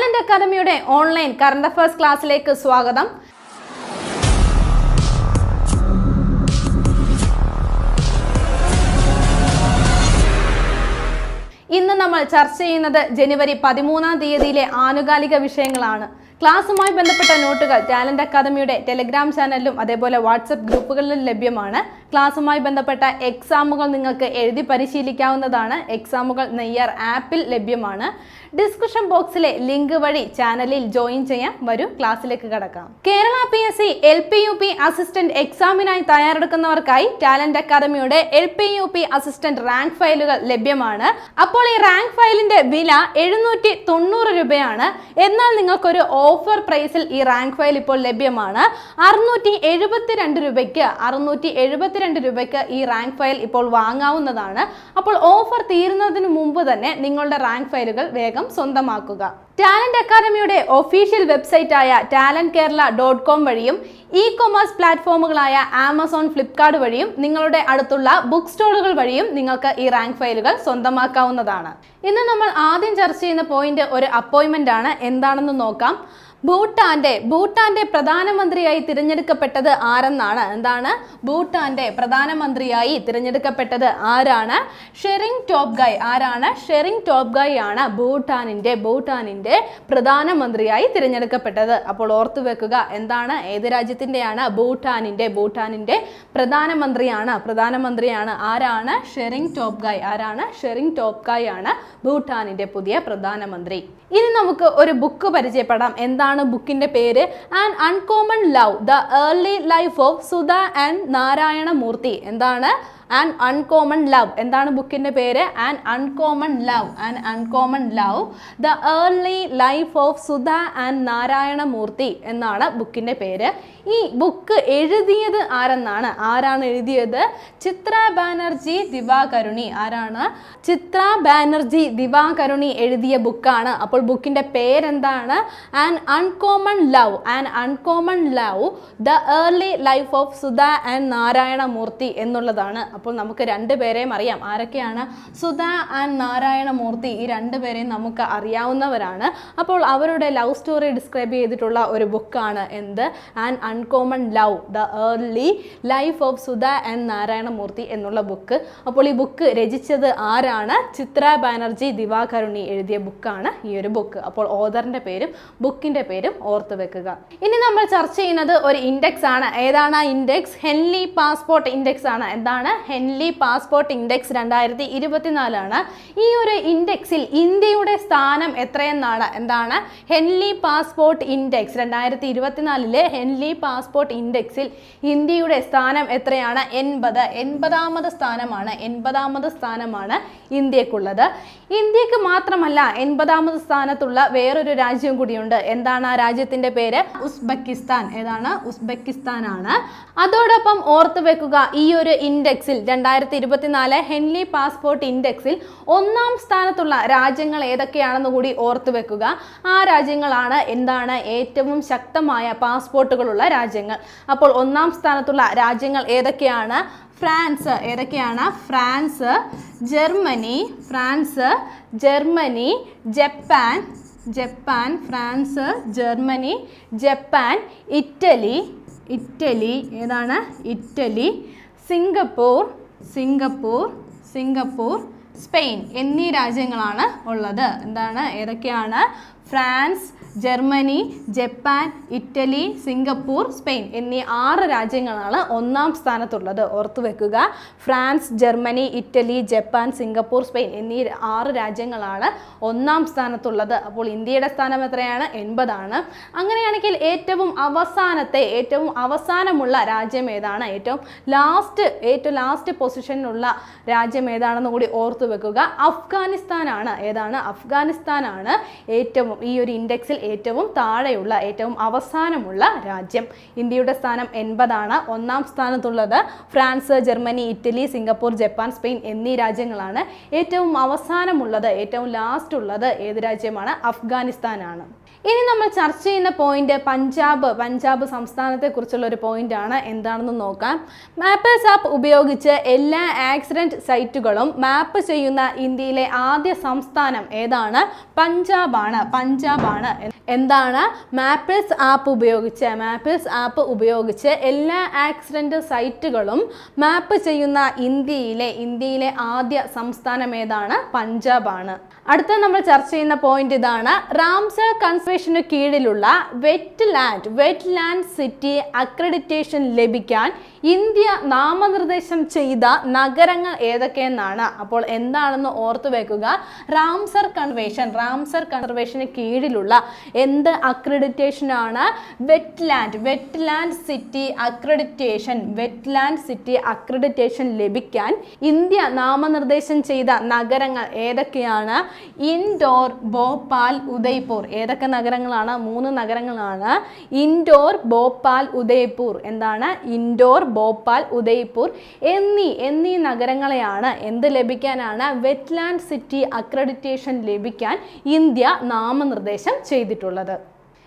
Talent അക്കാദമിയുടെ online current affairs ക്ലാസ്സിലേക്ക് സ്വാഗതം. ഇന്ന് നമ്മൾ ചർച്ച ചെയ്യുന്നത് ജനുവരി പതിമൂന്നാം തീയതിയിലെ ആനുകാലിക വിഷയങ്ങളാണ്. ക്ലാസ്സുമായി ബന്ധപ്പെട്ട നോട്ടുകൾ ടാലന്റ് അക്കാദമിയുടെ ടെലിഗ്രാം ചാനലിലും അതേപോലെ വാട്സപ്പ് ഗ്രൂപ്പുകളിലും ലഭ്യമാണ്. ക്ലാസ്സുമായി ബന്ധപ്പെട്ട എക്സാമുകൾ നിങ്ങൾക്ക് എഴുതി പരിശീലിക്കാവുന്നതാണ്. എക്സാമുകൾ നെയ്യർ ആപ്പിൽ ലഭ്യമാണ്. ഡിസ്ക്രിപ്ഷൻ ബോക്സിലെ ലിങ്ക് വഴി ചാനലിൽ ജോയിൻ ചെയ്യാം. വരും ക്ലാസ്സിലേക്ക് കടക്കാം. Kerala P S C L P U P assistant എക്സാമിനായി തയ്യാറെടുക്കുന്നവർക്കായി ടാലന്റ് അക്കാദമിയുടെ L P U P assistant rank ഫയലുകൾ ലഭ്യമാണ്. അപ്പോൾ ഈ റാങ്ക് ഫയലിന്റെ വില എഴുന്നൂറ്റി തൊണ്ണൂറ് രൂപയാണ്. എന്നാൽ നിങ്ങൾക്കൊരു ഓഫർ പ്രൈസിൽ ഈ റാങ്ക് ഫയൽ ഇപ്പോൾ ലഭ്യമാണ്. അറുന്നൂറ്റി എഴുപത്തിരണ്ട് രൂപയ്ക്ക് അറുന്നൂറ്റി എഴുപത്തിരണ്ട് രൂപയ്ക്ക് ഈ റാങ്ക് ഫയൽ ഇപ്പോൾ വാങ്ങാവുന്നതാണ്. അപ്പോൾ ഓഫർ തീരുന്നതിന് മുമ്പ് തന്നെ നിങ്ങളുടെ റാങ്ക് ഫയലുകൾ വേഗം സ്വന്തമാക്കുക. ടാലന്റ് അക്കാദമിയുടെ ഒഫീഷ്യൽ വെബ്സൈറ്റായ ടാലന്റ് കേരള ഡോട്ട് കോം വഴിയും ഇ കൊമേഴ്സ് പ്ലാറ്റ്ഫോമുകളായ ആമസോൺ ഫ്ലിപ്കാർട്ട് വഴിയും നിങ്ങളുടെ അടുത്തുള്ള ബുക്ക് സ്റ്റോളുകൾ വഴിയും നിങ്ങൾക്ക് ഈ റാങ്ക് ഫയലുകൾ സ്വന്തമാക്കാവുന്നതാണ്. ഇന്ന് നമ്മൾ ആദ്യം ചർച്ച ചെയ്യുന്ന പോയിന്റ് ഒരു അപ്പോയിന്റ്മെന്റ് ആണ്. എന്താണെന്ന് നോക്കാം. ഭൂട്ടാന്റെ ഭൂട്ടാന്റെ പ്രധാനമന്ത്രിയായി തിരഞ്ഞെടുക്കപ്പെട്ടത് ആരെന്നാണ്? എന്താണ്? ഭൂട്ടാന്റെ പ്രധാനമന്ത്രിയായി തിരഞ്ഞെടുക്കപ്പെട്ടത് ആരാണ്? ഷെറിംഗ് ടോപ് ഗായ് ആരാണ്? ഷെറിംഗ് ടോപ് ഗായ് ആണ് ഭൂട്ടാനിന്റെ ഭൂട്ടാനിന്റെ പ്രധാനമന്ത്രിയായി തിരഞ്ഞെടുക്കപ്പെട്ടത്. അപ്പോൾ ഓർത്തു വെക്കുക എന്താണ്? ഏത് രാജ്യത്തിന്റെയാണ്? ഭൂട്ടാനിന്റെ ഭൂട്ടാനിന്റെ പ്രധാനമന്ത്രിയാണ് പ്രധാനമന്ത്രിയാണ് ആരാണ്? ഷെറിംഗ് ടോപ് ഗായ് ആരാണ്? ഷെറിംഗ് ടോപ് ഗായ് ആണ് ഭൂട്ടാനിന്റെ പുതിയ പ്രധാനമന്ത്രി. ഇനി നമുക്ക് ഒരു ബുക്ക് പരിചയപ്പെടാം. എന്താണ് ബുക്കിന്റെ പേര്? And uncommon love the early life of Sudha and Narayana Murthy എന്താണ്? ആൻ അൺകോമൺ ലവ് എന്താണ് ബുക്കിന്റെ പേര്? And uncommon love and uncommon love the early life of Sudha and Narayana Murthy എന്നാണ് ബുക്കിന്റെ പേര്. ഈ ബുക്ക് എഴുതിയത് ആരെന്നാണ്? ആരാണ് എഴുതിയത്? ചിത്ര ബാനർജി ദിവാകരുണി. ആരാണ്? ചിത്ര ബാനർജി ദിവാകരുണി എഴുതിയ ബുക്കാണ്. അപ്പോൾ ബുക്കിന്റെ പേരെന്താണ്? An uncommon love an uncommon love the early life of Sudha and Narayana Murthy എന്നുള്ളതാണ്. അപ്പോൾ നമുക്ക് രണ്ട് പേരെയും അറിയാം. ആരൊക്കെയാണ്? സുധ ആൻഡ് നാരായണ മൂർത്തി ഈ രണ്ടുപേരെയും നമുക്ക് അറിയാവുന്നവരാണ്. അപ്പോൾ അവരുടെ ലവ് സ്റ്റോറി ഡിസ്ക്രൈബ് ചെയ്തിട്ടുള്ള ഒരു ബുക്കാണ് എന്ത്? And uncommon love the early life of Sudha and Narayana Murthy എന്നുള്ള ബുക്ക്. അപ്പോൾ ഈ ബുക്ക് രചിച്ചത് ആരാണ്? ചിത്ര ബാനർജി ദിവാകരുണി എഴുതിയ ബുക്കാണ് ഈ ഒരു ബുക്ക്. അപ്പോൾ ഓദറിന്റെ പേരും ബുക്കിന്റെ പേരും ഓർത്ത് വെക്കുക. ഇനി നമ്മൾ ചർച്ച ചെയ്യുന്നത് ഒരു ഇൻഡെക്സ് ആണ്. ഏതാണ് ഇൻഡെക്സ്? ഹെൻലി പാസ്പോർട്ട് ഇൻഡെക്സ് ആണ്. എന്താണ്? ഹെൻലി പാസ്പോർട്ട് ഇൻഡെക്സ് രണ്ടായിരത്തി ഇരുപത്തിനാലാണ് ഈ ഒരു ഇൻഡെക്സിൽ ഇന്ത്യയുടെ സ്ഥാനം എത്രയെന്നാണ്? എന്താണ്? ഹെൻലി പാസ്പോർട്ട് ഇൻഡെക്സ് രണ്ടായിരത്തി ഇരുപത്തിനാലിലെ ഹെൻലി പാസ്പോർട്ട് ഇൻഡെക്സിൽ ഇന്ത്യയുടെ സ്ഥാനം എത്രയാണ്? എൺപത്. എൺപതാമത് സ്ഥാനമാണ്. എൺപതാമത് സ്ഥാനമാണ് ഇന്ത്യക്കുള്ളത്. ഇന്ത്യയ്ക്ക് മാത്രമല്ല എൺപതാമത് സ്ഥാനത്തുള്ള വേറൊരു രാജ്യം കൂടിയുണ്ട്. എന്താണ് ആ രാജ്യത്തിന്റെ പേര്? ഉസ്ബെക്കിസ്ഥാൻ. ഏതാണ്? ഉസ്ബെക്കിസ്ഥാൻ ആണ് അതോടൊപ്പം ഓർത്തു വെക്കുക ഈ ഒരു ഇൻഡെക്സിൽ രണ്ടായിരത്തി ഇരുപത്തിനാല് ഹെൻലി പാസ്പോർട്ട് ഇൻഡെക്സിൽ ഒന്നാം സ്ഥാനത്തുള്ള രാജ്യങ്ങൾ ഏതൊക്കെയാണെന്ന് കൂടി ഓർത്തു വെക്കുക. ആ രാജ്യങ്ങളാണ് എന്താണ് ഏറ്റവും ശക്തമായ പാസ്പോർട്ടുകളുള്ള രാജ്യങ്ങൾ. അപ്പോൾ ഒന്നാം സ്ഥാനത്തുള്ള രാജ്യങ്ങൾ ഏതൊക്കെയാണ്? ഫ്രാൻസ് ഏതൊക്കെയാണ്? France Germany France Germany Japan Japan France Germany Japan Italy Italy ഏതാണ്? Italy Singapore Singapore Singapore Spain എന്നീ രാജ്യങ്ങളാണ് ഉള്ളത്. എന്താണ്? ഏതൊക്കെയാണ്? France Germany Japan Italy Singapore Spain എന്നീ ആറ് രാജ്യങ്ങളാണ് ഒന്നാം സ്ഥാനത്തുള്ളത്. ഓർത്തു വെക്കുക France Germany Italy Japan Singapore Spain എന്നീ ആറ് രാജ്യങ്ങളാണ് ഒന്നാം സ്ഥാനത്തുള്ളത്. അപ്പോൾ ഇന്ത്യയുടെ സ്ഥാനം എത്രയാണ്? എൺപതാണ്. അങ്ങനെയാണെങ്കിൽ ഏറ്റവും അവസാനത്തെ ഏറ്റവും അവസാനമുള്ള രാജ്യം ഏതാണ്? ഏറ്റവും ലാസ്റ്റ് ഏറ്റവും ലാസ്റ്റ് പൊസിഷനിലുള്ള രാജ്യം ഏതാണെന്ന് കൂടി ഓർത്തു വെക്കുക. അഫ്ഗാനിസ്ഥാനാണ് ഏതാണ്? അഫ്ഗാനിസ്ഥാനാണ് ഏറ്റവും ഈ ഒരു ഇൻഡെക്സിൽ ഏറ്റവും താഴെയുള്ള ഏറ്റവും അവസാനമുള്ള രാജ്യം. ഇന്ത്യയുടെ സ്ഥാനം എൺപതാണ്. ഒന്നാം സ്ഥാനത്തുള്ളത് France Germany Italy Singapore Japan Spain എന്നീ രാജ്യങ്ങളാണ്. ഏറ്റവും അവസാനമുള്ളത് ഏറ്റവും ലാസ്റ്റ് ഉള്ളത് ഏത് രാജ്യമാണ്? അഫ്ഗാനിസ്ഥാനാണ്. ഇനി നമ്മൾ ചർച്ച ചെയ്യുന്ന പോയിന്റ് പഞ്ചാബ് പഞ്ചാബ് സംസ്ഥാനത്തെ കുറിച്ചുള്ള ഒരു പോയിന്റ് ആണ്. എന്താണെന്ന് നോക്കാം. മാപ്പേഴ്സ് ആപ്പ് ഉപയോഗിച്ച് എല്ലാ ആക്സിഡന്റ് സൈറ്റുകളും മാപ്പ് ചെയ്യുന്ന ഇന്ത്യയിലെ ആദ്യ സംസ്ഥാനം ഏതാണ്? പഞ്ചാബാണ്. പഞ്ചാബാണ്. എന്താണ്? മാപ്പേഴ്സ് ആപ്പ് ഉപയോഗിച്ച് മാപ്പേഴ്സ് ആപ്പ് ഉപയോഗിച്ച് എല്ലാ ആക്സിഡന്റ് സൈറ്റുകളും മാപ്പ് ചെയ്യുന്ന ഇന്ത്യയിലെ ഇന്ത്യയിലെ ആദ്യ സംസ്ഥാനം ഏതാണ്? പഞ്ചാബാണ്. അടുത്ത നമ്മൾ ചർച്ച ചെയ്യുന്ന പോയിന്റ് ഇതാണ്. റാംസർ കൺസർവേഷന് കീഴിലുള്ള wetland wetland city accreditation ലഭിക്കാൻ ഇന്ത്യ നാമനിർദ്ദേശം ചെയ്ത നഗരങ്ങൾ ഏതൊക്കെയെന്നാണ്. അപ്പോൾ എന്താണെന്ന് ഓർത്തു വെക്കുക. റാംസർ കൺവേഷൻ റാംസർ കൺസർവേഷന് കീഴിലുള്ള എന്ത് അക്രഡിറ്റേഷൻ ആണ്? Wetland wetland city accreditation wetland city accreditation ലഭിക്കാൻ ഇന്ത്യ നാമനിർദ്ദേശം ചെയ്ത നഗരങ്ങൾ ഏതൊക്കെയാണ്? ഇൻഡോർ ഭോപ്പാൽ ഉദയ്പൂർ ഏതൊക്കെ നഗരങ്ങളാണ് മൂന്ന് നഗരങ്ങളാണ്. ഇൻഡോർ ഭോപ്പാൽ ഉദയ്പൂർ. എന്താണ്? ഇൻഡോർ ഭോപ്പാൽ ഉദയ്പൂർ എന്നീ എന്നീ നഗരങ്ങളെയാണ് എന്ത് ലഭിക്കാനാണ്? വെറ്റ്ലാൻഡ് സിറ്റി അക്രഡിറ്റേഷൻ ലഭിക്കാൻ ഇന്ത്യ നാമനിർദ്ദേശം ചെയ്തിട്ടുള്ളത്.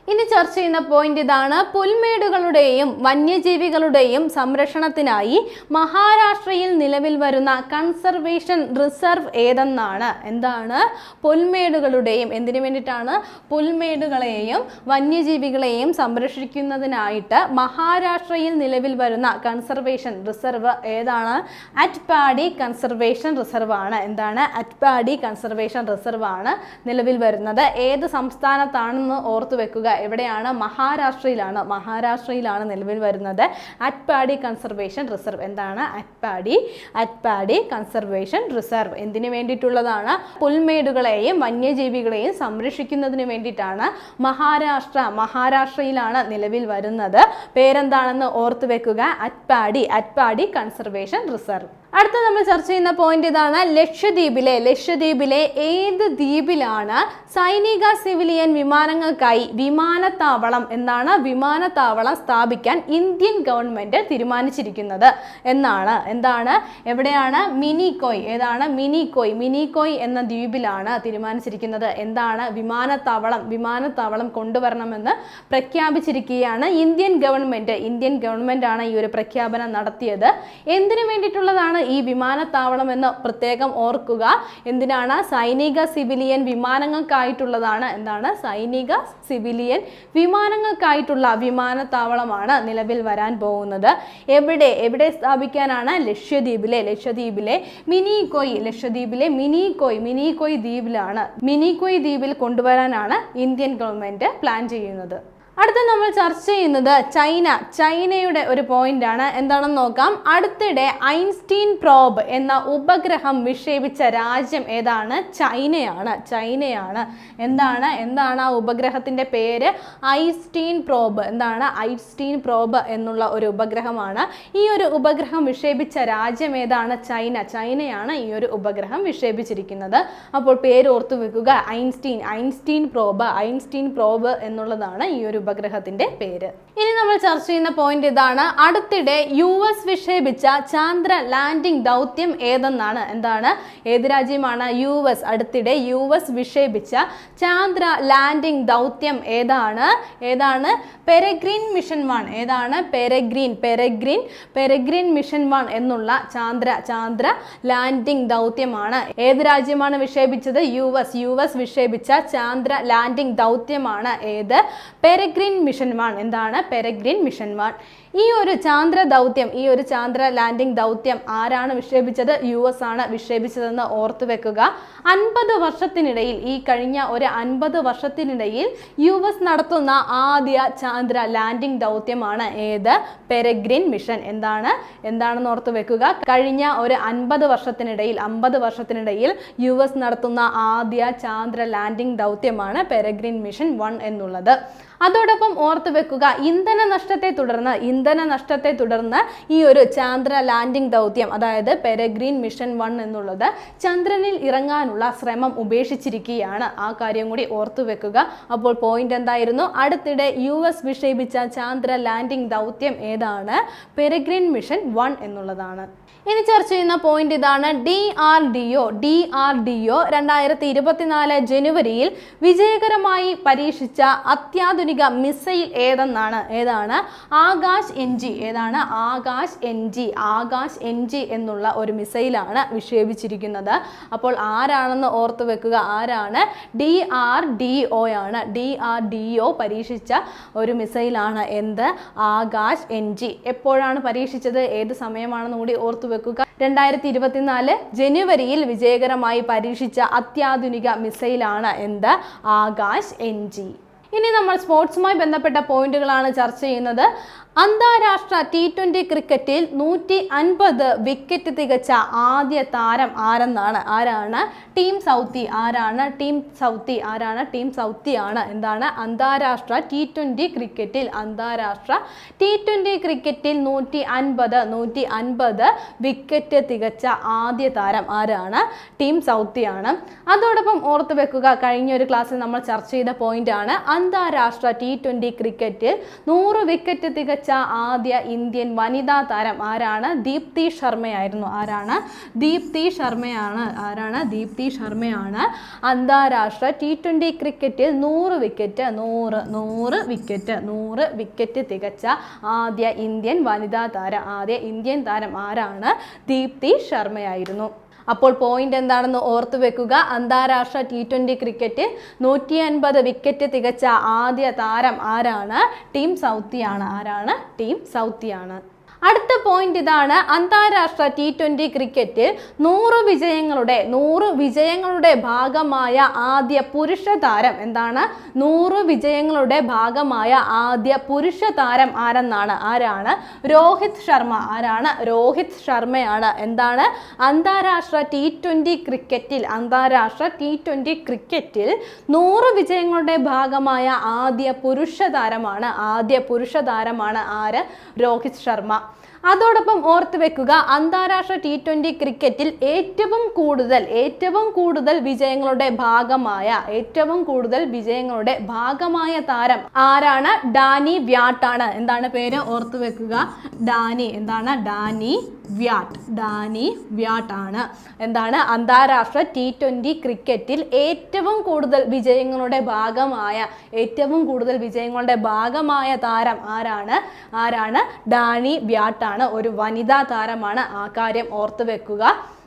ഇനി ചർച്ച ചെയ്യുന്ന പോയിന്റ് ഇതാണ്. പുൽമേടുകളുടെയും വന്യജീവികളുടെയും സംരക്ഷണത്തിനായി മഹാരാഷ്ട്രയിൽ നിലവിൽ വരുന്ന കൺസർവേഷൻ റിസർവ് ഏതെന്നാണ്? എന്താണ്? പുൽമേടുകളുടെയും എന്തിനു വേണ്ടിയിട്ടാണ്? പുൽമേടുകളെയും വന്യജീവികളെയും സംരക്ഷിക്കുന്നതിനായിട്ട് മഹാരാഷ്ട്രയിൽ നിലവിൽ വരുന്ന കൺസർവേഷൻ റിസർവ് ഏതാണ്? അറ്റ്പാടി കൺസർവേഷൻ റിസർവ് ആണ്. എന്താണ്? അറ്റ്പാടി കൺസർവേഷൻ റിസർവ് ആണ് നിലവിൽ വരുന്നത്. ഏത് സംസ്ഥാനത്താണെന്ന് ഓർത്തു വെക്കുക. എവിടെയാണ്? മഹാരാഷ്ട്രയിലാണ്. മഹാരാഷ്ട്രയിലാണ് നിലവിൽ വരുന്നത്. Atpadi conservation reserve. എന്താണ്? Atpadi Atpadi conservation reserve. എന്തിനു വേണ്ടിയിട്ടുള്ളതാണ്? പുൽമേടുകളെയും വന്യജീവികളെയും സംരക്ഷിക്കുന്നതിന് വേണ്ടിയിട്ടാണ് മഹാരാഷ്ട്ര മഹാരാഷ്ട്രയിലാണ് നിലവിൽ വരുന്നത്. പേരെന്താണെന്ന് ഓർത്തു വെക്കുക? Atpadi Atpadi conservation reserve. അടുത്ത നമ്മൾ ചർച്ച ചെയ്യുന്ന പോയിന്റ് ഇതാണ് ലക്ഷദ്വീപിലെ. ലക്ഷദ്വീപിലെ ഏത് ദ്വീപിലാണ് സൈനിക സിവിലിയൻ വിമാനങ്ങൾക്കായി വിമാനത്താവളം എന്നാണ് വിമാനത്താവളം സ്ഥാപിക്കാൻ ഇന്ത്യൻ ഗവൺമെന്റ് തീരുമാനിച്ചിരിക്കുന്നത്. എന്നാണ്. എന്താണ്? എവിടെയാണ്? മിനിക്കോയ് ഏതാണ്? മിനിക്കോയ് മിനിക്കോയ് എന്ന ദ്വീപിലാണ് തീരുമാനിച്ചിരിക്കുന്നത്. എന്താണ്? വിമാനത്താവളം. വിമാനത്താവളം കൊണ്ടുവരണമെന്ന് പ്രഖ്യാപിച്ചിരിക്കുകയാണ് ഇന്ത്യൻ ഗവൺമെന്റ്. ഇന്ത്യൻ ഗവൺമെന്റ് ആണ് ഈ ഒരു പ്രഖ്യാപനം നടത്തിയത്. എന്തിനു വേണ്ടിയിട്ടുള്ളതാണ് ഈ വിമാനത്താവളം എന്ന് പ്രത്യേകം ഓർക്കുക. എന്തിനാണ്? സൈനിക സിവിലിയൻ വിമാനങ്ങൾക്കായിട്ടുള്ളതാണ്. എന്താണ്? സൈനിക സിവിലിയൻ വിമാനങ്ങൾക്കായിട്ടുള്ള വിമാനത്താവളമാണ് നിലവിൽ വരാൻ പോകുന്നത്. എവിടെ? എവിടെ സ്ഥാപിക്കാനാണ്? ലക്ഷദ്വീപിലെ ലക്ഷദ്വീപിലെ മിനിക്കോയ് ലക്ഷദ്വീപിലെ മിനിക്കോയ് മിനിക്കോയ് ദ്വീപിലാണ്. മിനിക്കോയ് ദ്വീപിൽ കൊണ്ടുവരാനാണ് ഇന്ത്യൻ ഗവൺമെന്റ് പ്ലാൻ ചെയ്യുന്നത്. അടുത്ത നമ്മൾ ചർച്ച ചെയ്യുന്നത് ചൈന ചൈനയുടെ ഒരു പോയിന്റ് ആണ്. എന്താണെന്ന് നോക്കാം. അടുത്തിടെ ഐൻസ്റ്റീൻ പ്രോബ് എന്ന ഉപഗ്രഹം വിക്ഷേപിച്ച രാജ്യം ഏതാണ്? ചൈനയാണ്. ചൈനയാണ്. എന്താണ്? എന്താണ് ആ ഉപഗ്രഹത്തിന്റെ പേര്? ഐൻസ്റ്റീൻ പ്രോബ് എന്താണ്? ഐൻസ്റ്റീൻ പ്രോബ് എന്നുള്ള ഒരു ഉപഗ്രഹമാണ്. ഈ ഒരു ഉപഗ്രഹം വിക്ഷേപിച്ച രാജ്യം ഏതാണ്? ചൈന. ചൈനയാണ് ഈ ഒരു ഉപഗ്രഹം വിക്ഷേപിച്ചിരിക്കുന്നത്. അപ്പോൾ പേര് ഓർത്തു വെക്കുക. Einstein. Einstein probe Einstein probe എന്നുള്ളതാണ് ഈ ഒരു ഉപഗ്രഹത്തിന്റെ പേര്. ഇനി നമ്മൾ ചർച്ച ചെയ്യുന്ന പോയിന്റ് ഇതാണ്. അടുത്തിടെ യു എസ് വിക്ഷേപിച്ച ചാന്ദ്ര ലാൻഡിംഗ് ദൗത്യം ഏതെന്നാണ്? എന്താണ്? ഏത് രാജ്യമാണ് യു എസ് അടുത്തിടെ യു എസ് വിക്ഷേപിച്ച ചാന്ദ്ര ലാൻഡിംഗ് ദൗത്യം ഏതാണ്? ഏതാണ്? പെരഗ്രീൻ മിഷൻ വൺ ഏതാണ്? പെരഗ്രീൻ പെരഗ്രീൻ പെരഗ്രീൻ മിഷൻ വൺ എന്നുള്ള ചാന്ദ്ര ചാന്ദ്ര ലാൻഡിംഗ് ദൗത്യമാണ്. ഏത് രാജ്യമാണ് വിക്ഷേപിച്ചത്? യു എസ് യു എസ് വിക്ഷേപിച്ച ചാന്ദ്ര ലാൻഡിംഗ് ദൗത്യമാണ് ഏത്? പെരഗ്രീൻ മിഷൻ വൺ എന്താണ് പെരഗ്രീൻ മിഷൻ വൺ ഈ ഒരു ചാന്ദ്ര ദൗത്യം ഈ ഒരു ചാന്ദ്ര ലാൻഡിംഗ് ദൗത്യം ആരാണ് വിക്ഷേപിച്ചത്? യു എസ് ആണ് വിക്ഷേപിച്ചതെന്ന് ഓർത്തു വെക്കുക. അൻപത് വർഷത്തിനിടയിൽ ഈ കഴിഞ്ഞ ഒരു അൻപത് വർഷത്തിനിടയിൽ യു എസ് നടത്തുന്ന ആദ്യ ചാന്ദ്ര ലാൻഡിംഗ് ദൗത്യമാണ് ഏത്? പെരഗ്രീൻ മിഷൻ എന്താണ്? എന്താണെന്ന് ഓർത്തു വെക്കുക. കഴിഞ്ഞ ഒരു അൻപത് വർഷത്തിനിടയിൽ അമ്പത് വർഷത്തിനിടയിൽ യു എസ് നടത്തുന്ന ആദ്യ ചാന്ദ്ര ലാൻഡിംഗ് ദൗത്യമാണ് പെരഗ്രീൻ മിഷൻ വൺ എന്നുള്ളത്. അതോടൊപ്പം ഓർത്തു വെക്കുക ഇന്ധന നഷ്ടത്തെ തുടർന്ന് ഇന്ധന നഷ്ടത്തെ തുടർന്ന് ഈ ഒരു ചാന്ദ്ര ലാൻഡിംഗ് ദൗത്യം അതായത് പെരഗ്രീൻ മിഷൻ വൺ എന്നുള്ളത് ചന്ദ്രനിൽ ഇറങ്ങാനുള്ള ശ്രമം ഉപേക്ഷിച്ചിരിക്കുകയാണ്. ആ കാര്യം കൂടി ഓർത്തു വെക്കുക. അപ്പോൾ പോയിന്റ് എന്തായിരുന്നു? അടുത്തിടെ യു എസ് വിക്ഷേപിച്ച ചാന്ദ്ര ലാൻഡിംഗ് ദൗത്യം ഏതാണ്? പെരഗ്രീൻ മിഷൻ വൺ എന്നുള്ളതാണ്. ഇനി ചർച്ച ചെയ്യുന്ന പോയിന്റ് ഇതാണ്. D R D O D R D O രണ്ടായിരത്തി ഇരുപത്തിനാല് ജനുവരിയിൽ വിജയകരമായി പരീക്ഷിച്ച അത്യാധുനിക മിസൈൽ ഏതെന്നാണ്? ഏതാണ്? ആകാശ് എൻ ജി ഏതാണ്? Akash N G. Akash N G എന്നുള്ള ഒരു മിസൈലാണ് വിക്ഷേപിച്ചിരിക്കുന്നത്. അപ്പോൾ ആരാണെന്ന് ഓർത്ത് വെക്കുക. ആരാണ്? ഡി ആർ ഡി ഒ ആണ്. ഡി ആർ ഡി ഒ പരീക്ഷിച്ച ഒരു മിസൈലാണ് എന്ത്? Akash N G. എപ്പോഴാണ് പരീക്ഷിച്ചത്? ഏത് സമയമാണെന്ന് കൂടി ഓർത്തു വെക്കുക. രണ്ടായിരത്തി ഇരുപത്തിനാല് ജനുവരിയിൽ വിജയകരമായി പരീക്ഷിച്ച അത്യാധുനിക മിസൈലാണ് എന്ത്? Akash N G. ഇനി നമ്മൾ സ്പോർട്സുമായി ബന്ധപ്പെട്ട പോയിന്റുകളാണ് ചർച്ച ചെയ്യുന്നത്. അന്താരാഷ്ട്ര ടി ട്വന്റി ക്രിക്കറ്റിൽ നൂറ്റി അൻപത് വിക്കറ്റ് തികച്ച ആദ്യ താരം ആരെന്നാണ്? ആരാണ്? ടീം സൗത്തി ആരാണ്? ടീം സൗത്തി ആരാണ്? ടീം സൗത്തി ആണ്. എന്താണ്? അന്താരാഷ്ട്ര ടി ട്വന്റി ക്രിക്കറ്റിൽ അന്താരാഷ്ട്ര ടി ട്വന്റി ക്രിക്കറ്റിൽ നൂറ്റി അൻപത് നൂറ്റി അൻപത് വിക്കറ്റ് തികച്ച ആദ്യ താരം ആരാണ്? ടീം സൗത്തി ആണ്. അതോടൊപ്പം ഓർത്തു വെക്കുക കഴിഞ്ഞ ഒരു ക്ലാസ്സിൽ നമ്മൾ ചർച്ച ചെയ്ത പോയിന്റ് ആണ്. അന്താരാഷ്ട്ര ടി ട്വന്റി ക്രിക്കറ്റിൽ നൂറ് വിക്കറ്റ് തികച്ച ആദ്യ ഇന്ത്യൻ വനിതാ താരം ആരാണ്? ദീപ്തി ശർമ്മയായിരുന്നു. ആരാണ്? ദീപ്തി ശർമ്മയാണ്. ആരാണ്? ദീപ്തി ശർമ്മയാണ്. അന്താരാഷ്ട്ര ടി ട്വന്റി ക്രിക്കറ്റിൽ നൂറ് വിക്കറ്റ് നൂറ് നൂറ് വിക്കറ്റ് നൂറ് വിക്കറ്റ് തികച്ച ആദ്യ ഇന്ത്യൻ വനിതാ താരം ആദ്യ ഇന്ത്യൻ താരം ആരാണ്? ദീപ്തി ശർമ്മയായിരുന്നു. അപ്പോൾ പോയിന്റ് എന്താണെന്ന് ഓർത്തു വെക്കുക. അന്താരാഷ്ട്ര ടി ട്വന്റി ക്രിക്കറ്റ് നൂറ്റി അൻപത് വിക്കറ്റ് തികച്ച ആദ്യ താരം ആരാണ്? ടീം സൗത്തിയാണ്. ആരാണ്? ടീം സൗത്തിയാണ്. അടുത്ത പോയിന്റ് ഇതാണ് അന്താരാഷ്ട്ര ടി ട്വന്റി ക്രിക്കറ്റിൽ നൂറ് വിജയങ്ങളുടെ നൂറ് വിജയങ്ങളുടെ ഭാഗമായ ആദ്യ പുരുഷ താരം എന്താണ്? നൂറ് വിജയങ്ങളുടെ ഭാഗമായ ആദ്യ പുരുഷ താരം ആരെന്നാണ്? ആരാണ്? രോഹിത് ശർമ്മ. ആരാണ്? രോഹിത് ശർമ്മയാണ്. എന്താണ്? അന്താരാഷ്ട്ര ടി ട്വന്റി ക്രിക്കറ്റിൽ അന്താരാഷ്ട്ര ടി ട്വന്റി ക്രിക്കറ്റിൽ നൂറ് വിജയങ്ങളുടെ ഭാഗമായ ആദ്യ പുരുഷ താരമാണ്. ആദ്യ പുരുഷ താരമാണ് ആര്? രോഹിത് ശർമ്മ. അതോടൊപ്പം ഓർത്ത് വെക്കുക അന്താരാഷ്ട്ര ടി ട്വന്റി ക്രിക്കറ്റിൽ ഏറ്റവും കൂടുതൽ ഏറ്റവും കൂടുതൽ വിജയങ്ങളുടെ ഭാഗമായ ഏറ്റവും കൂടുതൽ വിജയങ്ങളുടെ ഭാഗമായ താരം ആരാണ്? ഡാനി വ്യാട്ടാണ്. എന്താണ് പേര്? ഓർത്ത് വെക്കുക. ഡാനി. എന്താണ്? ഡാനി വ്യാട്ട് ഡാനി വ്യാട്ട് ആണ്. എന്താണ്? അന്താരാഷ്ട്ര ടി ട്വന്റി ക്രിക്കറ്റിൽ ഏറ്റവും കൂടുതൽ വിജയങ്ങളുടെ ഭാഗമായ ഏറ്റവും കൂടുതൽ വിജയങ്ങളുടെ ഭാഗമായ താരം ആരാണ്? ആരാണ്? ഡാനി വ്യാട്ടാണ്. ഒരു വനിതാ താരമാണ്. ആ കാര്യം ഓർത്തു വെക്കുക.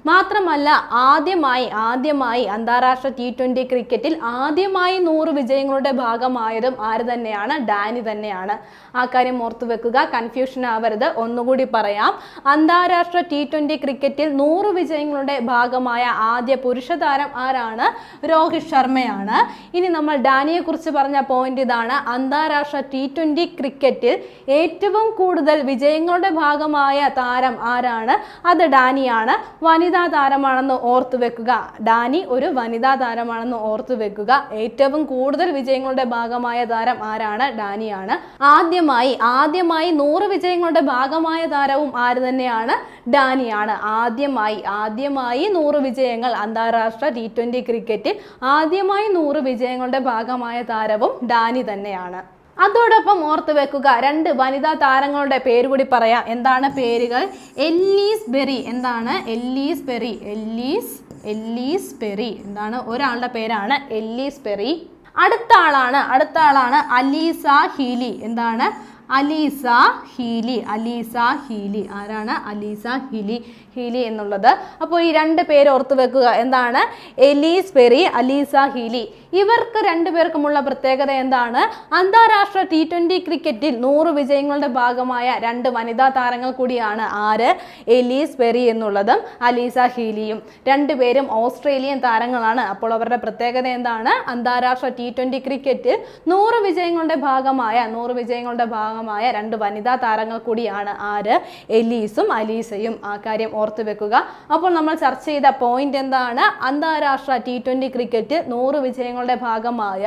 മാത്രമല്ല ആദ്യമായി ആദ്യമായി അന്താരാഷ്ട്ര ടി ട്വന്റി ക്രിക്കറ്റിൽ ആദ്യമായി നൂറ് വിജയങ്ങളുടെ ഭാഗമായതും ആര് തന്നെയാണ്? ഡാനി തന്നെയാണ്. ആ കാര്യം ഓർത്തു വെക്കുക കൺഫ്യൂഷൻ ആവരുത്. ഒന്നുകൂടി പറയാം. അന്താരാഷ്ട്ര ടി ട്വന്റി ക്രിക്കറ്റിൽ നൂറ് വിജയങ്ങളുടെ ഭാഗമായ ആദ്യ പുരുഷ താരം ആരാണ്? രോഹിത് ശർമ്മയാണ്. ഇനി നമ്മൾ ഡാനിയെ കുറിച്ച് പറഞ്ഞ പോയിന്റ് ഇതാണ്. അന്താരാഷ്ട്ര ടി ട്വന്റി ക്രിക്കറ്റിൽ ഏറ്റവും കൂടുതൽ വിജയങ്ങളുടെ ഭാഗമായ താരം ആരാണ്? അത് ഡാനിയാണ്. വനിതാ താരമാണെന്ന് ഓർത്തു വെക്കുക. ഡാനി ഒരു വനിതാ താരമാണെന്ന് ഓർത്തു വെക്കുക. ഏറ്റവും കൂടുതൽ വിജയങ്ങളുടെ ഭാഗമായ താരം ആരാണ്? ഡാനിയാണ്. ആദ്യമായി ആദ്യമായി നൂറ് വിജയങ്ങളുടെ ഭാഗമായ താരവും ആര് തന്നെയാണ്? ഡാനിയാണ്. ആദ്യമായി ആദ്യമായി നൂറ് വിജയങ്ങൾ അന്താരാഷ്ട്ര ടി ട്വന്റി ക്രിക്കറ്റിൽ ആദ്യമായി നൂറ് വിജയങ്ങളുടെ ഭാഗമായ താരവും ഡാനി തന്നെയാണ്. അതോടൊപ്പം ഓർത്ത് വെക്കുക രണ്ട് വനിതാ താരങ്ങളുടെ പേര് കൂടി പറയാം. എന്താണ് പേരുകൾ? എല്ലീസ് ബെറി എന്താണ്? Ellyse Perry Ellyse Ellyse Perry എന്താണ്? ഒരാളുടെ പേരാണ് എല്ലീസ് പെറി അടുത്ത ആളാണ് അടുത്ത ആളാണ് അലീസ ഹീലി. എന്താണ്? Alyssa Healy. Alyssa Healy. ആരാണ്? Alyssa Healy. ഹീലി എന്നുള്ളത്. അപ്പോൾ ഈ രണ്ട് പേര് ഓർത്തു വെക്കുക. എന്താണ്? Ellyse Perry Alyssa Healy. ഇവർക്ക് രണ്ടുപേർക്കുമുള്ള പ്രത്യേകത എന്താണ്? അന്താരാഷ്ട്ര ടി ട്വന്റി ക്രിക്കറ്റിൽ നൂറ് വിജയങ്ങളുടെ ഭാഗമായ രണ്ട് വനിതാ താരങ്ങൾ കൂടിയാണ് ആര്? എലീസ് പെറി എന്നുള്ളതും അലീസ ഹീലിയും. രണ്ടുപേരും ഓസ്ട്രേലിയൻ താരങ്ങളാണ്. അപ്പോൾ അവരുടെ പ്രത്യേകത എന്താണ്? അന്താരാഷ്ട്ര ടി ട്വന്റി ക്രിക്കറ്റിൽ നൂറ് വിജയങ്ങളുടെ ഭാഗമായ നൂറ് വിജയങ്ങളുടെ ഭാഗമായ രണ്ട് വനിതാ താരങ്ങൾ കൂടിയാണ് ആര്? എലീസും അലീസയും. ആ കാര്യം ഓർത്ത് വെക്കുക. അപ്പോൾ നമ്മൾ ചർച്ച ചെയ്ത പോയിന്റ് എന്താണ്? അന്താരാഷ്ട്ര ടി ട്വന്റി ക്രിക്കറ്റ് നൂറ് വിജയങ്ങളുടെ ഭാഗമായ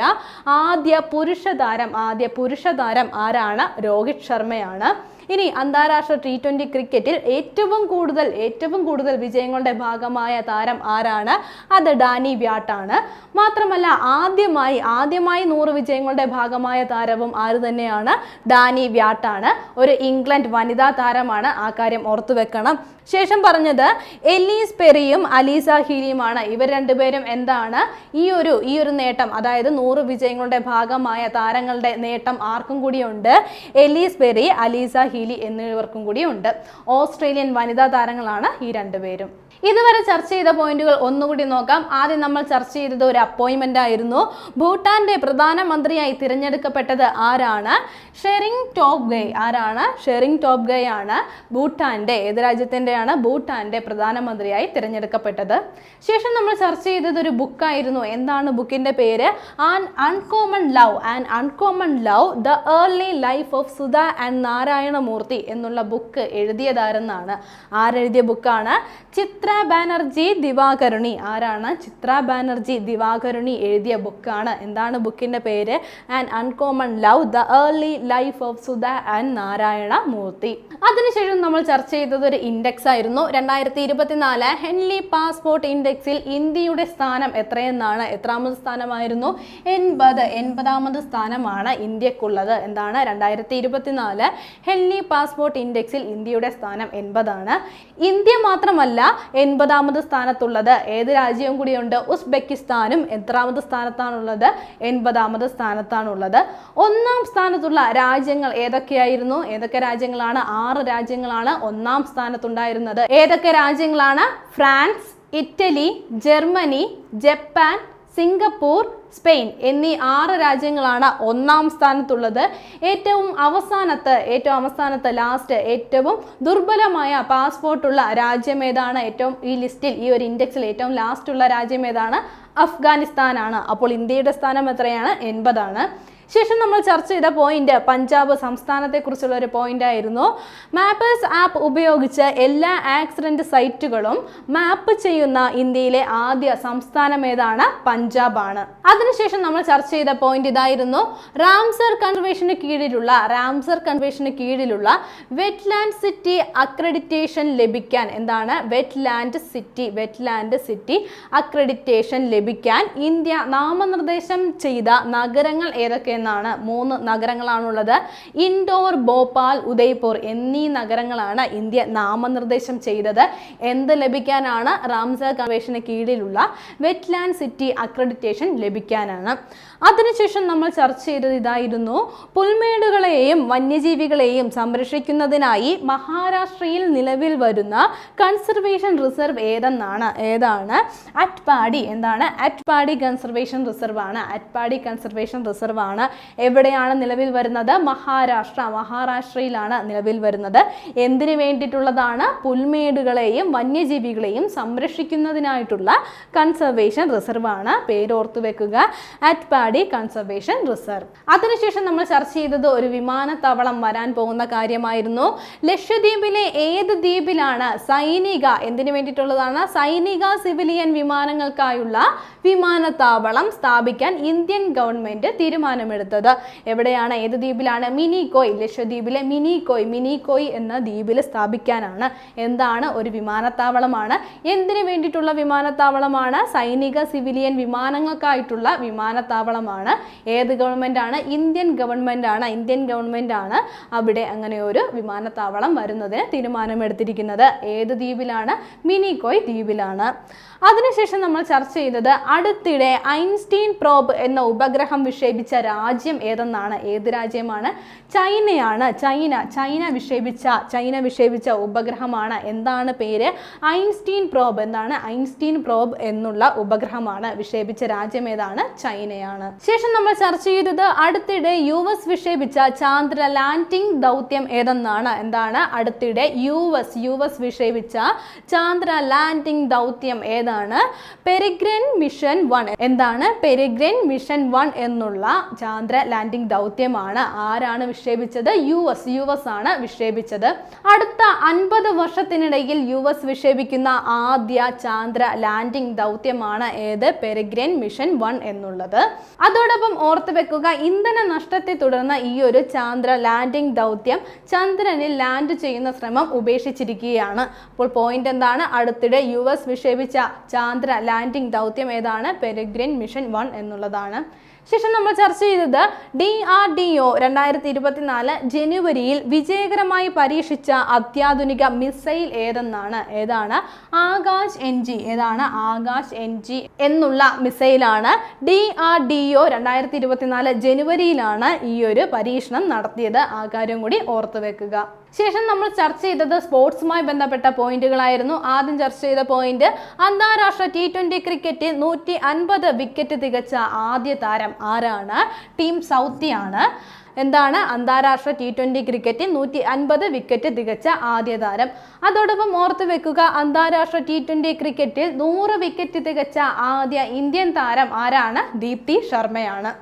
ആദ്യ പുരുഷ താരം ആദ്യ പുരുഷ താരം ആരാണ്? രോഹിത് ശർമ്മയാണ്. ഇനി അന്താരാഷ്ട്ര ടി ട്വന്റി ക്രിക്കറ്റിൽ ഏറ്റവും കൂടുതൽ ഏറ്റവും കൂടുതൽ വിജയങ്ങളുടെ ഭാഗമായ താരം ആരാണ്? അത് ഡാനി വ്യാട്ടാണ്. മാത്രമല്ല ആദ്യമായി ആദ്യമായി നൂറ് വിജയങ്ങളുടെ ഭാഗമായ താരവും ആര് തന്നെയാണ്? ഡാനി വ്യാട്ടാണ്. ഒരു ഇംഗ്ലണ്ട് വനിതാ താരമാണ്. ആ കാര്യം ഓർത്തു വെക്കണം. ശേഷം പറഞ്ഞത് എലീസ് പെറിയും അലീസ ഹീലിയുമാണ്. ഇവർ രണ്ടുപേരും എന്താണ്? ഈ ഒരു ഈ ഒരു നേട്ടം അതായത് നൂറ് വിജയങ്ങളുടെ ഭാഗമായ താരങ്ങളുടെ നേട്ടം ആർക്കും കൂടിയുണ്ട്? എലീസ് പെറി അലീസ ഹീലി എന്നിവർക്കും കൂടി ഉണ്ട് ഓസ്ട്രേലിയൻ വനിതാ താരങ്ങളാണ് ഈ രണ്ടുപേരും. ഇതുവരെ ചർച്ച ചെയ്ത പോയിന്റുകൾ ഒന്നുകൂടി നോക്കാം. ആദ്യം നമ്മൾ ചർച്ച ചെയ്തത് ഒരു അപ്പോയിന്റ്മെന്റ് ആയിരുന്നു. ഭൂട്ടാന്റെ പ്രധാനമന്ത്രിയായി തിരഞ്ഞെടുക്കപ്പെട്ടത് ആരാണ്? ഷെറിംഗ് ടോപ് ഗൈ ആരാണ്? ഷെറിംഗ് ടോപ് ഗൈ ആണ് ഭൂട്ടാന്റെ ഏത് രാജ്യത്തിന്റെയാണ് ഭൂട്ടാന്റെ പ്രധാനമന്ത്രിയായി തിരഞ്ഞെടുക്കപ്പെട്ടത്? ശേഷം നമ്മൾ ചർച്ച ചെയ്തത് ഒരു ബുക്കായിരുന്നു എന്താണ് ബുക്കിന്റെ പേര്? An uncommon love and uncommon love the early life of Sudha and Narayana Murthy എന്നുള്ള ബുക്ക് എഴുതിയതാരെന്നാണ്. ആരെഴുതിയ ബുക്കാണ് ചിത്ര ബാനർജി ദിവാകരുണി ആരാണ് ചിത്ര ബാനർജി ദിവാകരുണി എഴുതിയ ബുക്കാണ്? എന്താണ് ബുക്കിന്റെ പേര്? And uncommon love the early life of Sudha and Narayana Murthy അതിനുശേഷം നമ്മൾ ചർച്ച ചെയ്തത് ഒരു ഇൻഡെക്സ് ആയിരുന്നു. രണ്ടായിരത്തി ഇരുപത്തിനാല് ഹെൻലി പാസ്പോർട്ട് ഇൻഡെക്സിൽ ഇന്ത്യയുടെ സ്ഥാനം എത്രയെന്നാണ്? എത്രാമത് സ്ഥാനമായിരുന്നു? എൺപത്. എൺപതാമത് സ്ഥാനമാണ് ഇന്ത്യക്കുള്ളത്. എന്താണ്? രണ്ടായിരത്തി ഇരുപത്തിനാല് ഹെൻലി പാസ്പോർട്ട് ഇൻഡെക്സിൽ ഇന്ത്യയുടെ സ്ഥാനം എൺപതാണ്. ഇന്ത്യ മാത്രമല്ല എൺപതാമത് സ്ഥാനത്തുള്ളത്. ഏത് രാജ്യവും കൂടിയുണ്ട്. ഉസ്ബെക്കിസ്ഥാനും എത്രാമത് സ്ഥാനത്താണുള്ളത്? എൺപതാമത് സ്ഥാനത്താണുള്ളത്. ഒന്നാം സ്ഥാനത്തുള്ള രാജ്യങ്ങൾ ഏതൊക്കെയായിരുന്നു? ഏതൊക്കെ രാജ്യങ്ങളാണ്? ആറ് രാജ്യങ്ങളാണ് ഒന്നാം സ്ഥാനത്തുണ്ടായിരുന്നത്. ഏതൊക്കെ രാജ്യങ്ങളാണ്? France Italy Germany Japan Singapore Spain എന്നീ ആറ് രാജ്യങ്ങളാണ് ഒന്നാം സ്ഥാനത്തുള്ളത്. ഏറ്റവും അവസാനത്ത് ഏറ്റവും അവസാനത്ത് ലാസ്റ്റ് ഏറ്റവും ദുർബലമായ പാസ്പോർട്ടുള്ള രാജ്യം ഏതാണ്? ഏറ്റവും ഈ ലിസ്റ്റിൽ ഈ ഒരു ഇൻഡെക്സിൽ ഏറ്റവും ലാസ്റ്റ് ഉള്ള രാജ്യം ഏതാണ്? അഫ്ഗാനിസ്ഥാനാണ്. അപ്പോൾ ഇന്ത്യയുടെ സ്ഥാനം എത്രയാണ്? എൺപതാണ്. ശേഷം നമ്മൾ ചർച്ച ചെയ്ത പോയിന്റ് പഞ്ചാബ് സംസ്ഥാനത്തെക്കുറിച്ചുള്ള ഒരു പോയിന്റ് ആയിരുന്നു. മാപ്പേഴ്സ് ആപ്പ് ഉപയോഗിച്ച് എല്ലാ ആക്സിഡന്റ് സൈറ്റുകളും മാപ്പ് ചെയ്യുന്ന ഇന്ത്യയിലെ ആദ്യ സംസ്ഥാനം ഏതാണ്? പഞ്ചാബാണ്. അതിനുശേഷം നമ്മൾ ചർച്ച ചെയ്ത പോയിന്റ് ഇതായിരുന്നു. റാംസർ കൺവെൻഷന് കീഴിലുള്ള റാംസർ കൺവെൻഷന് കീഴിലുള്ള വെറ്റ്ലാൻഡ് സിറ്റി അക്രഡിറ്റേഷൻ ലഭിക്കാൻ എന്താണ്? Wetland city wetland city accreditation ലഭിക്കാൻ ഇന്ത്യ നാമനിർദ്ദേശം ചെയ്ത നഗരങ്ങൾ ഏതൊക്കെ എന്നാണ് മൂന്ന് നഗരങ്ങളാണുള്ളത്. ഇൻഡോർ ഭോപ്പാൽ ഉദയ്പൂർ എന്നീ നഗരങ്ങളാണ് ഇന്ത്യ നാമനിർദ്ദേശം ചെയ്തത്. എന്ത് ലഭിക്കാനാണ്? റാംസ കമ്മീഷന് കീഴിലുള്ള വെറ്റ്ലാൻഡ് സിറ്റി അക്രഡിറ്റേഷൻ ലഭിക്കാനാണ്. അതിനുശേഷം നമ്മൾ ചർച്ച ചെയ്തത് ഇതായിരുന്നു. പുൽമേടുകളെയും വന്യജീവികളെയും സംരക്ഷിക്കുന്നതിനായി മഹാരാഷ്ട്രയിൽ നിലവിൽ വരുന്ന കൺസർവേഷൻ റിസർവ് ഏതെന്നാണ്? ഏതാണ്? അറ്റ്പാടി എന്താണ്? അറ്റ്പാടി കൺസർവേഷൻ റിസർവ് ആണ് അറ്റ്പാടി കൺസർവേഷൻ റിസർവ് ആണ് എവിടെയാണ് നിലവിൽ വരുന്നത്? മഹാരാഷ്ട്ര. മഹാരാഷ്ട്രയിലാണ് നിലവിൽ വരുന്നത്. എന്തിനു വേണ്ടിയിട്ടുള്ളതാണ്? പുൽമേടുകളെയും വന്യജീവികളെയും സംരക്ഷിക്കുന്നതിനായിട്ടുള്ള കൺസർവേഷൻ റിസർവ് ആണ് പേരോർത്തു വെക്കുക. അറ്റ് പാഡി കൺസർവേഷൻ റിസർവ് അതിനുശേഷം നമ്മൾ ചർച്ച ചെയ്തത് ഒരു വിമാനത്താവളം വരാൻ പോകുന്ന കാര്യമായിരുന്നു. ലക്ഷദ്വീപിലെ ഏത് ദ്വീപിലാണ് സൈനിക എന്തിനു വേണ്ടിയിട്ടുള്ളതാണ്? സൈനിക സിവിലിയൻ വിമാനങ്ങൾക്കായുള്ള വിമാനത്താവളം സ്ഥാപിക്കാൻ ഇന്ത്യൻ ഗവൺമെന്റ് തീരുമാനമെടുത്തത് എവിടെയാണ്? ഏത് ദ്വീപിലാണ്? മിനിക്കോയ് ലക്ഷദ്വീപിലെ മിനിക്കോയ് മിനിക്കോയ് എന്ന ദ്വീപിൽ സ്ഥാപിക്കാനാണ്. എന്താണ് ഒരു വിമാനത്താവളമാണ്? എന്തിനു വേണ്ടിയിട്ടുള്ള വിമാനത്താവളമാണ്? സൈനിക സിവിലിയൻ വിമാനങ്ങൾക്കായിട്ടുള്ള വിമാനത്താവളമാണ്. ഏത് ഗവൺമെന്റ് ആണ് ഇന്ത്യൻ ഗവൺമെന്റ് ആണ് ഇന്ത്യൻ ഗവൺമെന്റ് ആണ് അവിടെ അങ്ങനെ ഒരു വിമാനത്താവളം വരുന്നതിന് തീരുമാനമെടുത്തിരിക്കുന്നത്. ഏത് ദ്വീപിലാണ്? മിനിക്കോയ് ദ്വീപിലാണ്. അതിനുശേഷം നമ്മൾ ചർച്ച ചെയ്തത് അടുത്തിടെ ഐൻസ്റ്റീൻ പ്രോബ് എന്ന ഉപഗ്രഹം വിക്ഷേപിച്ച രാജ്യം ഏതെന്നാണ്? ഏത് രാജ്യമാണ്? ചൈനയാണ്. ചൈന ചൈന വിക്ഷേപിച്ച ചൈന വിക്ഷേപിച്ച ഉപഗ്രഹമാണ്. എന്താണ് പേര്? ഐൻസ്റ്റീൻ പ്രോബ് എന്താണ്? ഐൻസ്റ്റീൻ പ്രോബ് എന്നുള്ള ഉപഗ്രഹമാണ്. വിക്ഷേപിച്ച രാജ്യം ഏതാണ്? ചൈനയാണ്. ശേഷം നമ്മൾ ചർച്ച ചെയ്തത് അടുത്തിടെ യു എസ് വിക്ഷേപിച്ച ചാന്ദ്ര ലാൻഡിംഗ് ദൗത്യം ഏതെന്നാണ്. എന്താണ്? അടുത്തിടെ യു എസ് യു എസ് വിക്ഷേപിച്ച ചാന്ദ്ര ലാൻഡിംഗ് ദൗത്യം ഏതാണ്? Peregrine mission one. എന്താണ്? പെരിഗ്രൻ മിഷൻ വൺ എന്നുള്ള ചാന്ദ്ര ലാൻഡിംഗ് ദൗത്യമാണ്. ആരാണ് യു എസ് യു എസ് ആണ് വിക്ഷേപിച്ചത്. അടുത്ത അൻപത് വർഷത്തിനിടയിൽ യു എസ് വിക്ഷേപിക്കുന്ന ആദ്യ ചാന്ദ്ര ലാൻഡിംഗ് ദൗത്യമാണ് ഏത്? പെരിഗ്രൻ മിഷൻ വൺ എന്നുള്ളത്. അതോടൊപ്പം ഓർത്തു വെക്കുക ഇന്ധന നഷ്ടത്തെ തുടർന്ന് ഈ ഒരു ചാന്ദ്ര ലാൻഡിംഗ് ദൗത്യം ചന്ദ്രനിൽ ലാൻഡ് ചെയ്യുന്ന ശ്രമം ഉപേക്ഷിച്ചിരിക്കുകയാണ്. അപ്പോൾ പോയിന്റ് എന്താണ്? അടുത്തിടെ യു എസ് വിക്ഷേപിച്ച ചാന്ദ്ര ലാൻഡിംഗ് ദൗത്യം ഏതാണ്? പെരിഗ്രിൻ മിഷൻ വൺ എന്നുള്ളതാണ്. ശേഷം നമ്മൾ ചർച്ച ചെയ്തത് ഡി ആർ ഡി ഒ രണ്ടായിരത്തി ഇരുപത്തിനാല് ജനുവരിയിൽ വിജയകരമായി പരീക്ഷിച്ച അത്യാധുനിക മിസൈൽ ഏതെന്നാണ്? ഏതാണ്? Akash N G. ഏതാണ് ആകാശ് എൻ ജി എന്നുള്ള മിസൈലാണ് ഡി ആർ ഡി ഒ രണ്ടായിരത്തി ഇരുപത്തിനാല് ജനുവരിയിലാണ് ഈ ഒരു പരീക്ഷണം നടത്തിയത്. ആ കാര്യം കൂടി ഓർത്തു വെക്കുക. ശേഷം നമ്മൾ ചർച്ച ചെയ്തത് സ്പോർട്സുമായി ബന്ധപ്പെട്ട പോയിന്റുകളായിരുന്നു. ആദ്യം ചർച്ച ചെയ്ത പോയിന്റ് അന്താരാഷ്ട്ര ടി ട്വന്റി ക്രിക്കറ്റിൽ നൂറ്റി അൻപത് വിക്കറ്റ് തികച്ച ആദ്യ താരം ആരാണ്? ടീം സൗത്തിയാണ് എന്താണ്? അന്താരാഷ്ട്ര ടി ട്വന്റി ക്രിക്കറ്റിൽ നൂറ്റി അൻപത് വിക്കറ്റ് തികച്ച ആദ്യ താരം. അതോടൊപ്പം ഓർത്തു വെക്കുക അന്താരാഷ്ട്ര ടി ട്വന്റി ക്രിക്കറ്റിൽ നൂറ് വിക്കറ്റ് തികച്ച ആദ്യ ഇന്ത്യൻ താരം ആരാണ്? ദീപ്തി ശർമ്മയാണ്.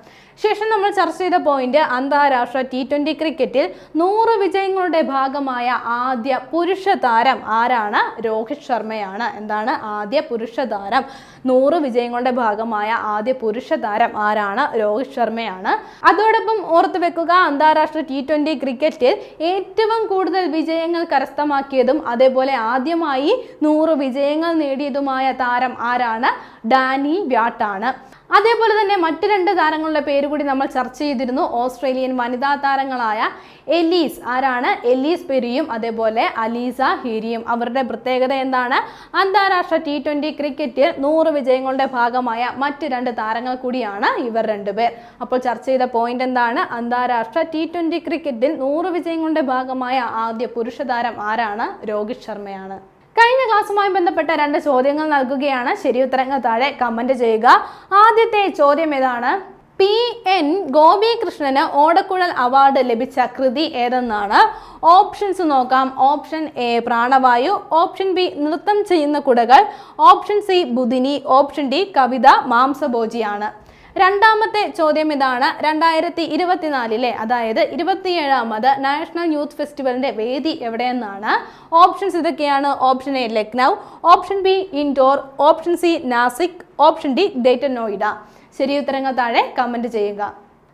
ശേഷം നമ്മൾ ചർച്ച ചെയ്ത പോയിന്റ് അന്താരാഷ്ട്ര ടി ട്വന്റി ക്രിക്കറ്റിൽ നൂറ് വിജയങ്ങളുടെ ഭാഗമായ ആദ്യ പുരുഷ താരം ആരാണ്? രോഹിത് ശർമ്മയാണ്. എന്താണ്? ആദ്യ പുരുഷ താരം. നൂറ് വിജയങ്ങളുടെ ഭാഗമായ ആദ്യ പുരുഷ താരം ആരാണ്? രോഹിത് ശർമ്മയാണ്. അതോടൊപ്പം ഓർത്തു വെക്കുക അന്താരാഷ്ട്ര ടി ട്വന്റി ക്രിക്കറ്റിൽ ഏറ്റവും കൂടുതൽ വിജയങ്ങൾ കരസ്ഥമാക്കിയതും അതേപോലെ ആദ്യമായി നൂറ് വിജയങ്ങൾ നേടിയതുമായ താരം ആരാണ്? ഡാനി വ്യാട്ടാണ്. അതേപോലെ തന്നെ മറ്റ് രണ്ട് താരങ്ങളുടെ പേര് കൂടി നമ്മൾ ചർച്ച ചെയ്തിരുന്നു. ഓസ്ട്രേലിയൻ വനിതാ താരങ്ങളായ എലീസ് ആരാണ്? എലീസ് പെരിയും അതേപോലെ അലീസ ഹീരിയും. അവരുടെ പ്രത്യേകത എന്താണ്? അന്താരാഷ്ട്ര ടി ട്വന്റി ക്രിക്കറ്റിൽ നൂറ് വിജയങ്ങളുടെ ഭാഗമായ മറ്റ് രണ്ട് താരങ്ങൾ കൂടിയാണ് ഇവർ രണ്ടുപേർ. അപ്പോൾ ചർച്ച ചെയ്ത പോയിന്റ് എന്താണ്? അന്താരാഷ്ട്ര ടി ട്വന്റി ക്രിക്കറ്റിൽ നൂറ് വിജയങ്ങളുടെ ഭാഗമായ ആദ്യ പുരുഷ താരം ആരാണ്? രോഹിത് ശർമ്മയാണ്. കഴിഞ്ഞ ക്ലാസ്സുമായി ബന്ധപ്പെട്ട രണ്ട് ചോദ്യങ്ങൾ നൽകുകയാണ്. ശരി ഉത്തരങ്ങൾ താഴെ കമന്റ് ചെയ്യുക. ആദ്യത്തെ ചോദ്യം ഏതാണ്? പി എൻ ഗോപികൃഷ്ണന് ഓടക്കുഴൽ അവാർഡ് ലഭിച്ച കൃതി ഏതെന്നാണ്? ഓപ്ഷൻസ് നോക്കാം. Option A പ്രാണവായു. ഓപ്ഷൻ ബി നൃത്തം ചെയ്യുന്ന കുടകൾ. Option C Budhini. Option D കവിത മാംസഭോജിയാണ്. രണ്ടാമത്തെ ചോദ്യം ഇതാണ്. രണ്ടായിരത്തി ഇരുപത്തിനാലിലെ അതായത് ഇരുപത്തിയേഴാമത് നാഷണൽ യൂത്ത് ഫെസ്റ്റിവലിന്റെ വേദി എവിടെയെന്നാണ്. ഓപ്ഷൻസ് ഇതൊക്കെയാണ്. Option A Lucknow option B Indore option C Nashik option D Greater Noida ശരി ഉത്തരങ്ങൾ താഴെ കമന്റ് ചെയ്യുക.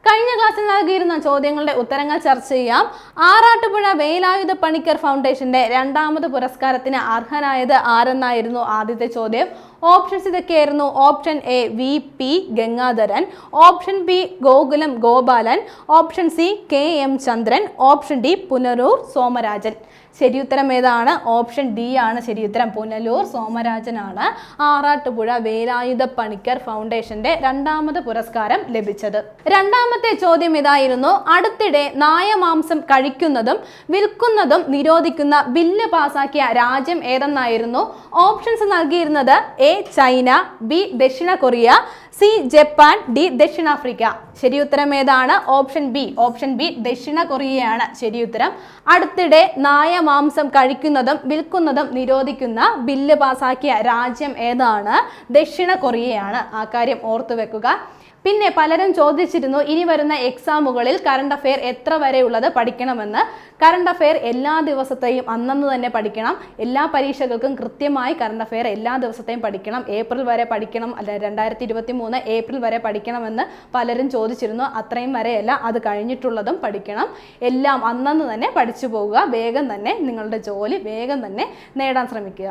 കഴിഞ്ഞ ക്ലാസ്സിൽ നൽകിയിരുന്ന ചോദ്യങ്ങളുടെ ഉത്തരങ്ങൾ ചർച്ച ചെയ്യാം. ആറാട്ടുപുഴ വേലായുധ പണിക്കർ ഫൗണ്ടേഷന്റെ രണ്ടാമത് പുരസ്കാരത്തിന് അർഹനായത് ആരെന്നായിരുന്നു ആദ്യത്തെ ചോദ്യം? ഓപ്ഷൻസ് ഇതൊക്കെയായിരുന്നു option A V P Gangadharan. Option B Gokulam Gopalan. Option C K M Chandran. Option D Punaroor Somarajan. ശരിയുത്തരം ഏതാണ്? ഓപ്ഷൻ ഡി ആണ് ശരിയുത്തരം. പുനലൂർ സോമരാജനാണ് ആറാട്ടുപുഴ വേലായുധ പണിക്കർ ഫൗണ്ടേഷന്റെ രണ്ടാമത് പുരസ്കാരം ലഭിച്ചത്. രണ്ടാമത്തെ ചോദ്യം ഇതായിരുന്നു. അടുത്തിടെ നായമാംസം കഴിക്കുന്നതും വിൽക്കുന്നതും നിരോധിക്കുന്ന ബില്ല് പാസാക്കിയ രാജ്യം ഏതെന്നായിരുന്നു? ഓപ്ഷൻസ് നൽകിയിരുന്നത് എ ചൈന ബി ദക്ഷിണ കൊറിയ സി ജപ്പാൻ ഡി ദക്ഷിണാഫ്രിക്ക. ശരി ഉത്തരം ഏതാണ്? Option B. ഓപ്ഷൻ ബി ദക്ഷിണ കൊറിയയാണ് ശരി ഉത്തരം അടുത്തിടെ നായ മാംസം കഴിക്കുന്നതും വിൽക്കുന്നതും നിരോധിക്കുന്ന ബില്ല് പാസാക്കിയ രാജ്യം ഏതാണ്? ദക്ഷിണ കൊറിയയാണ്. ആ കാര്യം ഓർത്തു വെക്കുക പിന്നെ പലരും ചോദിച്ചിരുന്നു ഇനി വരുന്ന എക്സാമുകളിൽ കറണ്ട് അഫെയർ എത്ര വരെ വരെയുള്ളത് പഠിക്കണമെന്ന്. കറണ്ട് അഫെയർ എല്ലാ ദിവസത്തെയും അന്നന്ന് തന്നെ പഠിക്കണം. എല്ലാ പരീക്ഷകൾക്കും കൃത്യമായി കറണ്ട് അഫെയർ എല്ലാ ദിവസത്തെയും പഠിക്കണം. ഏപ്രിൽ വരെ പഠിക്കണം അല്ല രണ്ടായിരത്തി ഇരുപത്തി മൂന്ന് ഏപ്രിൽ വരെ പഠിക്കണമെന്ന് പലരും ചോദിച്ചിരുന്നു. അത്രയും വരെയല്ല അത് കഴിഞ്ഞിട്ടുള്ളതും പഠിക്കണം. എല്ലാം അന്നന്ന് തന്നെ പഠിച്ചു പോവുക. വേഗം തന്നെ നിങ്ങളുടെ ജോലി വേഗം തന്നെ നേടാൻ ശ്രമിക്കുക.